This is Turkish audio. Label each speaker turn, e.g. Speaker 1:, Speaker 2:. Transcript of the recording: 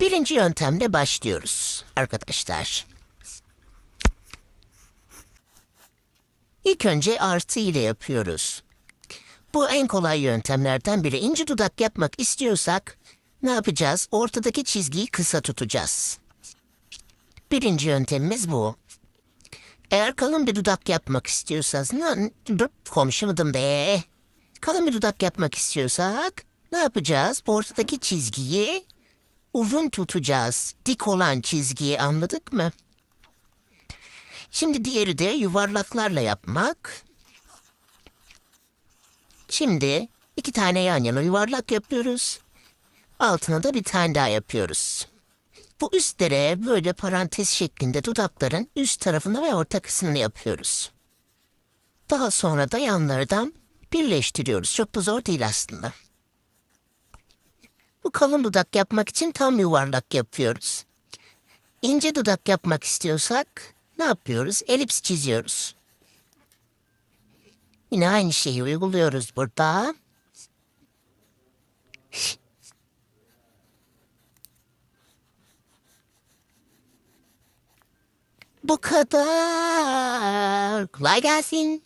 Speaker 1: Birinci yöntemle başlıyoruz arkadaşlar. İlk önce artı ile yapıyoruz. Bu en kolay yöntemlerden biri. İnce dudak yapmak istiyorsak ne yapacağız? Ortadaki çizgiyi kısa tutacağız. Birinci yöntemimiz bu. Eğer kalın bir dudak yapmak istiyorsanız, konuşamadım be. Kalın bir dudak yapmak istiyorsak ne yapacağız? Ortadaki çizgiyi uzun tutacağız. Dik olan çizgiyi anladık mı? Şimdi diğeri de yuvarlaklarla yapmak. Şimdi iki tane yan yana yuvarlak yapıyoruz. Altına da bir tane daha yapıyoruz. Bu üstlere böyle parantez şeklinde dudakların üst tarafını ve orta kısmını yapıyoruz. Daha sonra da yanlardan birleştiriyoruz. Çok da zor değil aslında. Bu kalın dudak yapmak için tam yuvarlak yapıyoruz. İnce dudak yapmak istiyorsak ne yapıyoruz? Elips çiziyoruz. Yine aynı şeyi uyguluyoruz burada. Bu kadar. Kolay gelsin.